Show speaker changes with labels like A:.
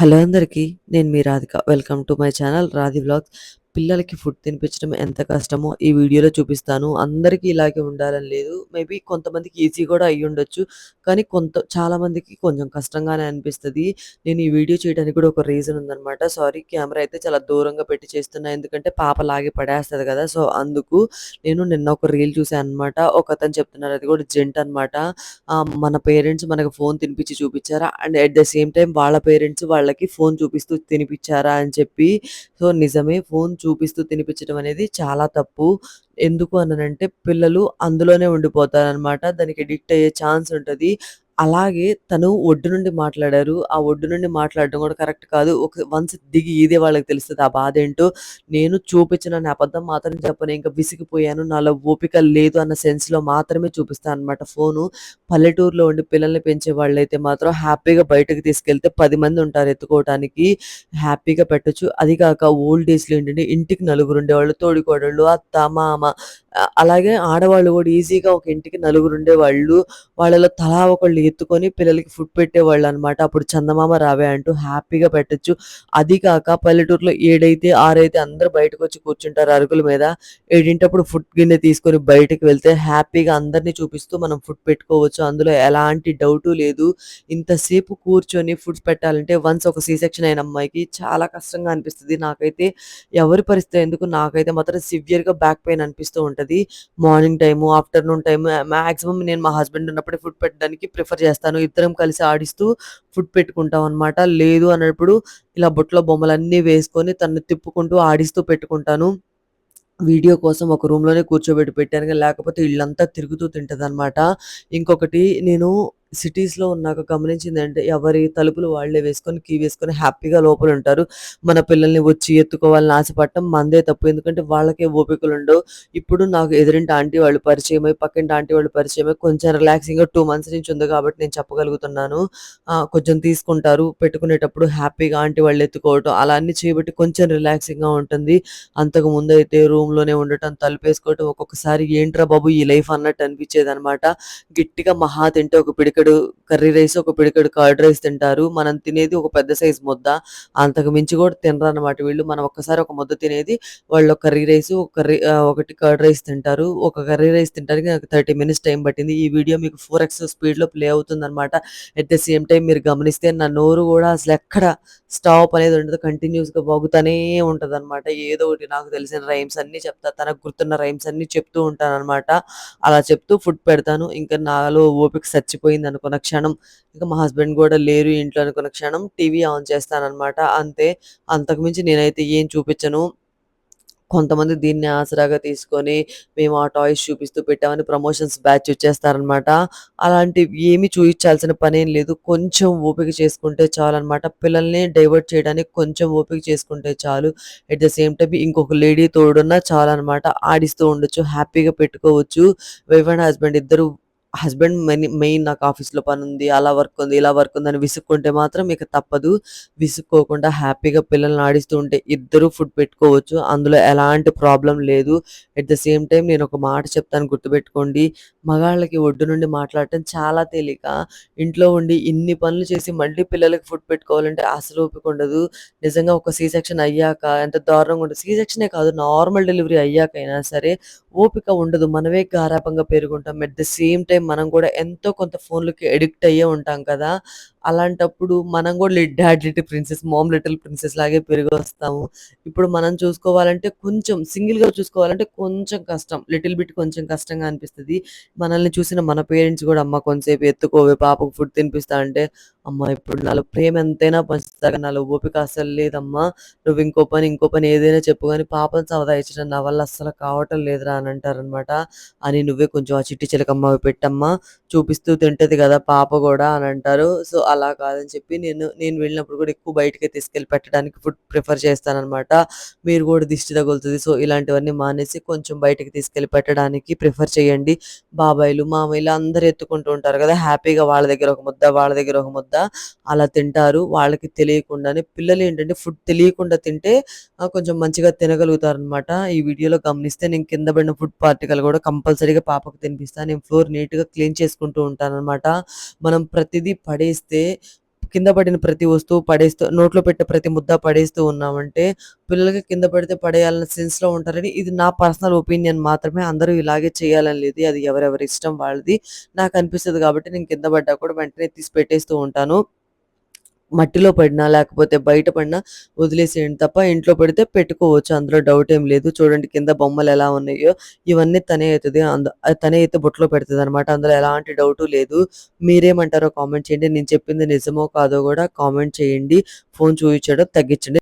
A: Hello అందరికీ. నేను మీ Radhika. Welcome to my channel Radhi blogs పిల్లలకి ఫుడ్ తినిపించడం ఎంత కష్టమో ఈ వీడియోలో చూపిస్తాను. అందరికీ ఇలాగే ఉండాలని లేదు. మేబీ కొంతమందికి ఈజీ కూడా అయ్యుండొచ్చు. కానీ కొంత చాలా మందికి కొంచెం కష్టంగానే అనిపిస్తది. నేను ఈ వీడియో చేయడానికి కూడా ఒక రీజన్ ఉందనమాట. సారీ కెమెరా అయితే చాలా దూరంగా పెట్టి చేస్తున్నా. ఎందుకంటే పాప లాగి పడేస్తుంది కదా! సో, అందుకు నేను నిన్న ఒక రీల్ చూసాను అన్నమాట ఒకతను చెప్తున్నారు. అది కూడా జెంట్ అనమాట. మన పేరెంట్స్ మనకు ఫోన్ తినిపించి చూపించారా? And at the same time వాళ్ళ పేరెంట్స్ వాళ్ళకి ఫోన్ చూపిస్తూ తినిపించారా? అని చెప్పి సో, నిజమే ఫోన్ చూపిస్తూ తినిపించడం అనేది చాలా తప్పు. ఎందుకు అనంటే పిల్లలు అందులోనే ఉండిపోతారనమాట. దానికి అడిక్ట్ అయ్యే ఛాన్స్ ఉంటది. అలాగే తను ఒడ్డు నుండి మాట్లాడారు. ఆ ఒడ్డు నుండి మాట్లాడడం కూడా కరెక్ట్ కాదు. ఒక వన్స్ దిగి ఈదే వాళ్ళకి తెలుస్తది ఆ బాధేంటో. నేను చూపించిన అబద్ధం మాత్రం చెప్పను. ఇంక విసిగిపోయాను. నాలో ఓపిక లేదు అన్న సెన్స్‌లో మాత్రమే చూపిస్తా అనమాట ఫోను. పల్లెటూరులో ఉండి పిల్లల్ని పెంచే వాళ్ళైతే మాత్రం హ్యాపీగా బయటకి తీసుకెళ్తే 10 మంది ఉంటారు ఎత్తుకోవటానికి. హ్యాపీగా పెట్టొచ్చు. అది కాక ఓల్డ్ ఏజ్‌లో ఏంటంటే ఇంటికి నలుగురు ఉండేవాళ్ళు. తోడికోడళ్ళు, అత్త, మామ ఆహ్, అలాగే ఆడవాళ్ళు కూడా ఈజీగా ఒక ఇంటికి నలుగురు ఉండేవాళ్ళు. వాళ్ళలో తలా ఒకళ్ళు ఎత్తుకొని పిల్లలకి ఫుడ్ పెట్టేవాళ్ళనమాట. అప్పుడు చందమామ రావే అంటూ హ్యాపీగా పెట్టొచ్చు. అది కాక పల్లెటూరులో ఏడైతే ఆరైతే అందరు బయటకు వచ్చి కూర్చుంటారు అరుగుల మీద. ఏడింటప్పుడు ఫుడ్ గిన్నె తీసుకొని బయటకు వెళ్తే హ్యాపీగా అందరిని చూపిస్తూ మనం ఫుడ్ పెట్టుకోవచ్చు. అందులో ఎలాంటి డౌటు లేదు. ఇంతసేపు కూర్చొని ఫుడ్స్ పెట్టాలంటే వన్స్ ఒక సి సెక్షన్ అయిన అమ్మాయికి చాలా కష్టంగా అనిపిస్తది. నాకైతే ఎవరి పరిస్థితి ఎందుకు నాకైతే మాత్రం సివియర్‌గా బ్యాక్ పెయిన్ అనిపిస్తూ ఉంటది. Morning time, afternoon time maximum నేను మా హస్బెండ్ ఉన్నప్పుడే ఫుడ్ పెట్టడానికి ప్రిఫర్ చేస్తాను. ఇద్దరం కలిసి ఆడిస్తూ ఫుడ్ పెట్టుకుంటాం అనమాట. లేదు అన్నప్పుడు ఇలా బుట్టలో బొమ్మలన్నీ వేసుకొని తను తిప్పుకుంటూ ఆడిస్తూ పెట్టుకుంటాను. వీడియో కోసం ఒక రూమ్‌లోనే కూర్చోబెట్టి పెట్టాను. లేకపోతే ఇళ్ళంతా తిరుగుతూ తింటదనమాట. ఇంకొకటి నేను సిటీస్‌లో ఉన్నాక గమనించిందేంటే ఎవరి తలుపులు వాళ్ళే వేసుకొని, కీ వేసుకొని హ్యాపీగా లోపలుంటారు. మన పిల్లల్ని వచ్చి ఎత్తుకోవాలని ఆశపడటం మందే తప్పు. ఎందుకంటే వాళ్ళకే ఓపికలు ఉండవు ఇప్పుడు నాకు ఎదురింటి ఆంటీ వాళ్ళు పరిచయమై, పక్కింటి ఆంటీ వాళ్ళు పరిచయమై కొంచెం రిలాక్సింగ్‌గా టూ మంత్స్ నుంచి ఉంది కాబట్టి నేను చెప్పగలుగుతున్నాను. కొంచెం తీసుకుంటారు. పెట్టుకునేటప్పుడు హ్యాపీగా ఆంటీ వాళ్ళు ఎత్తుకోవటం అలా అన్ని చేయబట్టి కొంచెం రిలాక్సింగ్‌గా ఉంటుంది. అంతకు ముందు అయితే రూమ్‌లోనే ఉండటం, తలుపేసుకోవటం ఒక్కొక్కసారి ఏంట్రా బాబు ఈ లైఫ్ అన్నట్టు అనిపించేది అనమాట గట్టిగా మహా తింటే ఒక పిడిక పిడికెడు కర్రీ రైస్, ఒక పిడికెడు కర్డ్ రైస్ తింటారు. మనం తినేది ఒక పెద్ద సైజ్ ముద్ద. అంతకు మించి కూడా తినరనమాట వీళ్ళు. మనం ఒక్కసారి ఒక ముద్ద తినేది వాళ్ళు కర్రీ రైస్ ఒక కర్రీ ఒకటి కర్డ్ రైస్ తింటారు. ఒక కర్రీ రైస్ తినడానికి నాకు 30 మినిట్స్ టైం పట్టింది. ఈ వీడియో మీకు ఫోర్ ఎక్స్ స్పీడ్‌లో ప్లే అవుతుందనమాట. ఎట్ ద సేమ్ టైం మీరు గమనిస్తే నా నోరు కూడా అసలు ఎక్కడ స్టాప్ అనేది ఉండదు. కంటిన్యూస్గా బాగుతానే ఉంటుంది అనమాట ఏదో ఒకటి నాకు తెలిసిన రైమ్స్ అన్నీ చెప్తా. తనకు గుర్తున్న రైమ్స్ అన్నీ చెప్తూ ఉంటాననమాట. అలా చెప్తూ ఫుడ్ పెడతాను. ఇంకా నాలో ఓపిక అనుకున్న క్షణం ఇక మా హస్బెండ్ కూడా లేరు ఇంట్లో అనుకున్న క్షణం టీవీ ఆన్ చేస్తాననమాట. అంతే. అంతకు మించి నేనైతే ఏం చూపించను. కొంతమంది దీన్ని ఆసరాగా తీసుకొని మేము ఆ టాయ్స్ చూపిస్తూ పెట్టామని ప్రమోషన్స్ బ్యాచ్ వచ్చేస్తారనమాట. అలాంటివి ఏమి చూయించాల్సిన పనేం లేదు. కొంచెం ఓపిక చేసుకుంటే చాలు అనమాట పిల్లల్ని డైవర్ట్ చేయడానికి కొంచెం ఓపిక చేసుకుంటే చాలు. ఎట్ ద సేమ్ టైం ఇంకొక లేడీ తోడున్నా అనమాట ఆడిస్తూ ఉండొచ్చు. హ్యాపీగా పెట్టుకోవచ్చు. వైఫ్ అండ్ హస్బెండ్ ఇద్దరు హస్బెండ్ మెయిన్ నాకు ఆఫీస్‌లో ఉంది అలా వర్క్ ఉంది, ఇలా వర్క్ ఉంది అని విసుక్కుంటే మాత్రం మీకు తప్పదు. విసుక్కోకుండా హ్యాపీగా పిల్లల్ని ఆడిస్తూ ఉంటే ఇద్దరు ఫుడ్ పెట్టుకోవచ్చు. అందులో ఎలాంటి ప్రాబ్లం లేదు. ఎట్ ద సేమ్ టైం నేను ఒక మాట చెప్తాను గుర్తుపెట్టుకోండి. మగాళ్ళకి ఒడ్డు నుండి మాట్లాడటం చాలా తేలిక. ఇంట్లో ఉండి ఇన్ని పనులు చేసి మళ్ళీ పిల్లలకి ఫుడ్ పెట్టుకోవాలంటే అసలు ఓపిక ఉండదు. నిజంగా ఒక సి సెక్షన్ అయ్యాక ఎంత దారుణంగా ఉంటుంది సీ సెక్షనే కాదు నార్మల్ డెలివరీ అయ్యాకైనా సరే ఓపిక ఉండదు. మనమే గారాపంగా పెరుగుంటాం. ఎట్ ద సేమ్ టైం మనం కూడా ఎంతో కొంత ఫోన్‌లకి అడిక్ట్ అయ్యే ఉంటాం కదా! అలాంటప్పుడు మనం కూడా లి dad little princess, mom little princess లాగే పెరిగొస్తాము. ఇప్పుడు మనం చూసుకోవాలంటే కొంచెం సింగిల్‌గా చూసుకోవాలంటే కొంచెం కష్టం. లిటిల్ బిట్ కొంచెం కష్టంగా అనిపిస్తది. మనల్ని చూసిన మన పేరెంట్స్ కూడా అమ్మ కొంసేపు ఎత్తుకోవే పాపకు ఫుడ్ తినిపిస్తా అంటే, అమ్మ ఇప్పుడు నాలో ప్రేమ ఎంతైనా పంచుతా నాలో ఓపిక అసలు లేదమ్మా. నువ్వు ఇంకో పని, ఇంకో పని ఏదైనా చెప్పు గానీ పాపని సవదాయించడం నా వల్ల అస్సలు కావటం లేదురా అని అంటారనమాట. అని నువ్వే కొంచెం ఆ చిట్టి చిలకమ్మ అవి పెట్టమ్మా. చూపిస్తూ తింటది కదా పాప కూడా అని అంటారు. సో, అలా కాదని చెప్పి నేను నేను వెళ్ళినప్పుడు కూడా ఎక్కువ బయటకే తీసుకెళ్ళి పెట్టడానికి ఫుడ్ ప్రిఫర్ చేస్తానమాట మీరు కూడా దిష్టి తగులుతుంది సో, ఇలాంటివన్నీ మానేసి కొంచెం బయటకి తీసుకెళ్ళి పెట్టడానికి ప్రిఫర్ చేయండి. బాబాయిలు, మామయ్యలు అందరూ ఎత్తుకుంటూ ఉంటారు కదా! హ్యాపీగా వాళ్ళ దగ్గర ఒక ముద్ద, వాళ్ళ దగ్గర ఒక ముద్ద అలా తింటారు. వాళ్ళకి తెలియకుండానే పిల్లలు ఏంటంటే ఫుడ్ తెలియకుండా తింటే కొంచెం మంచిగా తినగలుగుతారనమాట. ఈ వీడియోలో గమనిస్తే నేను కింద పడిన ఫుడ్ పార్టికల్ కూడా కంపల్సరీగా పాపకు తినిపిస్తాను నేను ఫ్లోర్ నీట్‌గా క్లీన్ చేసుకుంటూ ఉంటాననమాట. మనం ప్రతిదీ పడేస్తే కింద పడిన ప్రతి వస్తువు పడేస్తూ నోట్లో పెట్టే ప్రతి ముద్ద పడేస్తూ ఉన్నామంటే పిల్లలకి కింద పడితే పడేయాలన్న సెన్స్‌లో ఉంటారని ఇది నా పర్సనల్ ఒపీనియన్ మాత్రమే. అందరూ ఇలాగే చేయాలని లేదు. అది ఎవరెవరి ఇష్టం వాళ్ళది. నాకు అనిపిస్తుంది కాబట్టి నేను కింద పడ్డా కూడా వెంటనే తీసి పెట్టేస్తూ ఉంటాను. మట్టిలో పడినా, లేకపోతే బయట పడినా వదిలేసేయండి తప్ప ఇంట్లో పడితే పెట్టుకోవచ్చు. అందులో డౌట్ ఏం లేదు. చూడండి కింద బొమ్మలు ఎలా ఉన్నాయో. ఇవన్నీ తనే అవుతుంది అంద తనే అయితే బుట్టలో పెడతదనమాట. అందులో ఎలాంటి డౌటు లేదు. మీరేమంటారో కామెంట్ చేయండి. నేను చెప్పింది నిజమో కాదో కూడా కామెంట్ చేయండి. ఫోన్ చూపించడం తగ్గించండి.